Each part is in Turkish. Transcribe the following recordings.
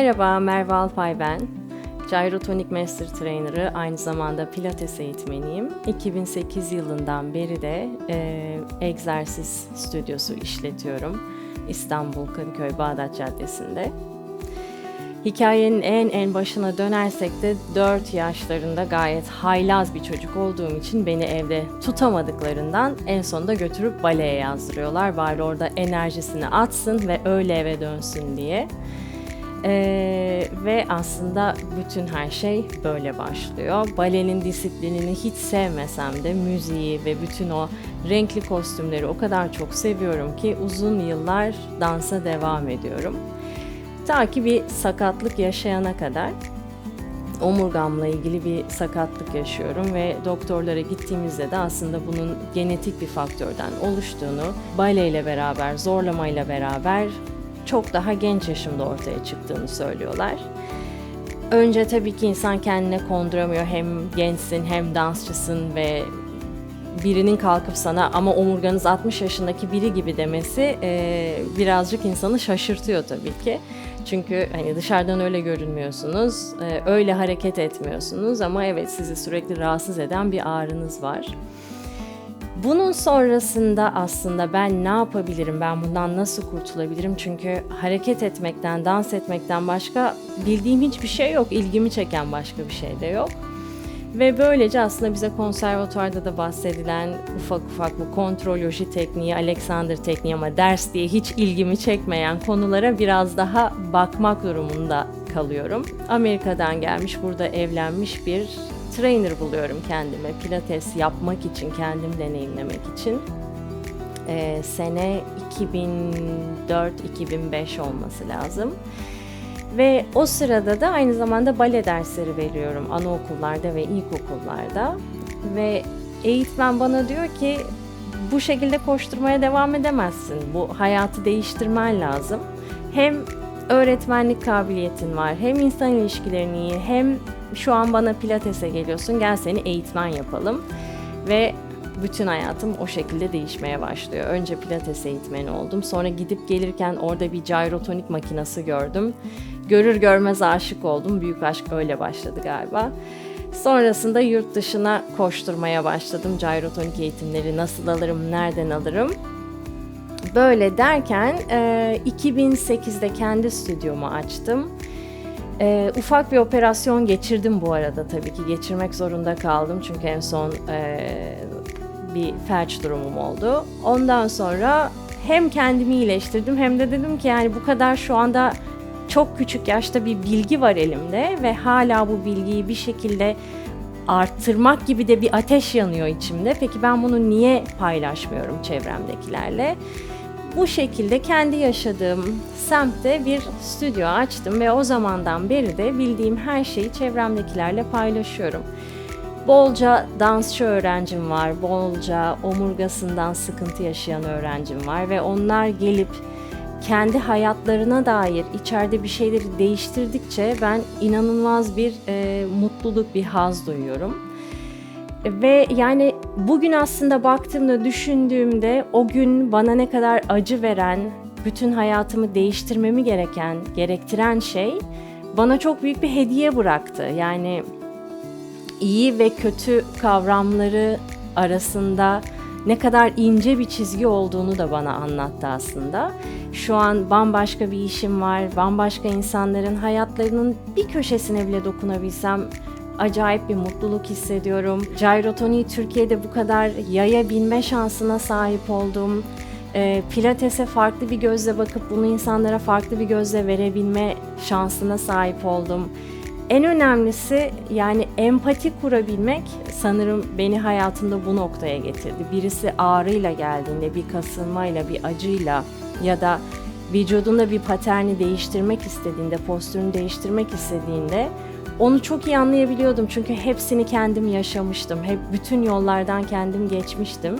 Merhaba, Merve Alpay ben. Gyrotonic Master Trainer'ı, aynı zamanda Pilates eğitmeniyim. 2008 yılından beri de e, egzersiz stüdyosu işletiyorum. İstanbul Kadıköy Bağdat Caddesi'nde. Hikayenin en en başına dönersek de 4 yaşlarında gayet haylaz bir çocuk olduğum için beni evde tutamadıklarından en sonunda götürüp baleye yazdırıyorlar. Bari orada enerjisini atsın ve öyle eve dönsün diye. Ee, ve aslında bütün her şey böyle başlıyor. Balenin disiplinini hiç sevmesem de müziği ve bütün o renkli kostümleri o kadar çok seviyorum ki uzun yıllar dansa devam ediyorum. Ta ki bir sakatlık yaşayana kadar omurgamla ilgili bir sakatlık yaşıyorum ve doktorlara gittiğimizde de aslında bunun genetik bir faktörden oluştuğunu, baleyle beraber, zorlamayla beraber çok daha genç yaşımda ortaya çıktığını söylüyorlar. Önce tabii ki insan kendine konduramıyor hem gençsin hem dansçısın ve birinin kalkıp sana ama omurganız 60 yaşındaki biri gibi demesi e, birazcık insanı şaşırtıyor tabii ki. Çünkü hani dışarıdan öyle görünmüyorsunuz, e, öyle hareket etmiyorsunuz ama evet sizi sürekli rahatsız eden bir ağrınız var. Bunun sonrasında aslında ben ne yapabilirim, ben bundan nasıl kurtulabilirim? Çünkü hareket etmekten, dans etmekten başka bildiğim hiçbir şey yok, ilgimi çeken başka bir şey de yok. Ve böylece aslında bize konservatuarda da bahsedilen ufak ufak bu kontroloji tekniği, Alexander tekniği ama ders diye hiç ilgimi çekmeyen konulara biraz daha bakmak durumunda kalıyorum. Amerika'dan gelmiş, burada evlenmiş bir trainer buluyorum kendime. Pilates yapmak için, kendim deneyimlemek için. Ee, sene 2004-2005 olması lazım. Ve o sırada da aynı zamanda bale dersleri veriyorum anaokullarda ve ilkokullarda. Ve eğitmen bana diyor ki bu şekilde koşturmaya devam edemezsin. Bu hayatı değiştirmen lazım. Hem öğretmenlik kabiliyetin var, hem insan ilişkilerin iyi, hem şu an bana pilatese geliyorsun, gel seni eğitmen yapalım. Ve bütün hayatım o şekilde değişmeye başlıyor. Önce pilates eğitmeni oldum. Sonra gidip gelirken orada bir gyrotonik makinesi gördüm. Görür görmez aşık oldum. Büyük aşk öyle başladı galiba. Sonrasında yurt dışına koşturmaya başladım. Gyrotonik eğitimleri nasıl alırım, nereden alırım? Böyle derken 2008'de kendi stüdyomu açtım. E, ufak bir operasyon geçirdim bu arada tabii ki geçirmek zorunda kaldım çünkü en son e, bir felç durumum oldu. Ondan sonra hem kendimi iyileştirdim hem de dedim ki yani bu kadar şu anda çok küçük yaşta bir bilgi var elimde ve hala bu bilgiyi bir şekilde arttırmak gibi de bir ateş yanıyor içimde. Peki ben bunu niye paylaşmıyorum çevremdekilerle? Bu şekilde kendi yaşadığım semtte bir stüdyo açtım ve o zamandan beri de bildiğim her şeyi çevremdekilerle paylaşıyorum. Bolca dansçı öğrencim var, bolca omurgasından sıkıntı yaşayan öğrencim var ve onlar gelip kendi hayatlarına dair içeride bir şeyleri değiştirdikçe ben inanılmaz bir e, mutluluk, bir haz duyuyorum. Ve yani bugün aslında baktığımda, düşündüğümde o gün bana ne kadar acı veren, bütün hayatımı değiştirmemi gereken, gerektiren şey bana çok büyük bir hediye bıraktı. Yani iyi ve kötü kavramları arasında ne kadar ince bir çizgi olduğunu da bana anlattı aslında. Şu an bambaşka bir işim var, bambaşka insanların hayatlarının bir köşesine bile dokunabilsem acayip bir mutluluk hissediyorum. Gyrotoni'yi Türkiye'de bu kadar yayabilme şansına sahip oldum. E, Pilates'e farklı bir gözle bakıp bunu insanlara farklı bir gözle verebilme şansına sahip oldum. En önemlisi yani empati kurabilmek sanırım beni hayatımda bu noktaya getirdi. Birisi ağrıyla geldiğinde, bir kasılmayla, bir acıyla ya da vücudunda bir paterni değiştirmek istediğinde, postürünü değiştirmek istediğinde onu çok iyi anlayabiliyordum çünkü hepsini kendim yaşamıştım. Hep bütün yollardan kendim geçmiştim.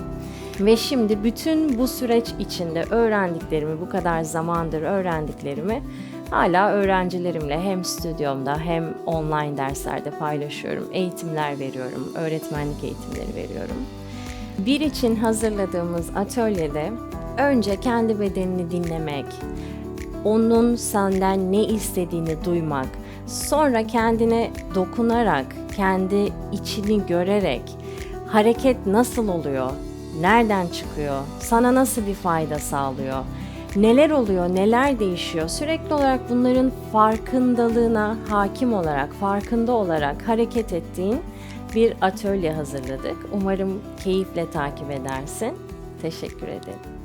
Ve şimdi bütün bu süreç içinde öğrendiklerimi, bu kadar zamandır öğrendiklerimi hala öğrencilerimle hem stüdyomda hem online derslerde paylaşıyorum. Eğitimler veriyorum, öğretmenlik eğitimleri veriyorum. Bir için hazırladığımız atölyede önce kendi bedenini dinlemek, onun senden ne istediğini duymak, sonra kendine dokunarak, kendi içini görerek hareket nasıl oluyor, nereden çıkıyor, sana nasıl bir fayda sağlıyor, neler oluyor, neler değişiyor sürekli olarak bunların farkındalığına hakim olarak, farkında olarak hareket ettiğin bir atölye hazırladık. Umarım keyifle takip edersin. Teşekkür ederim.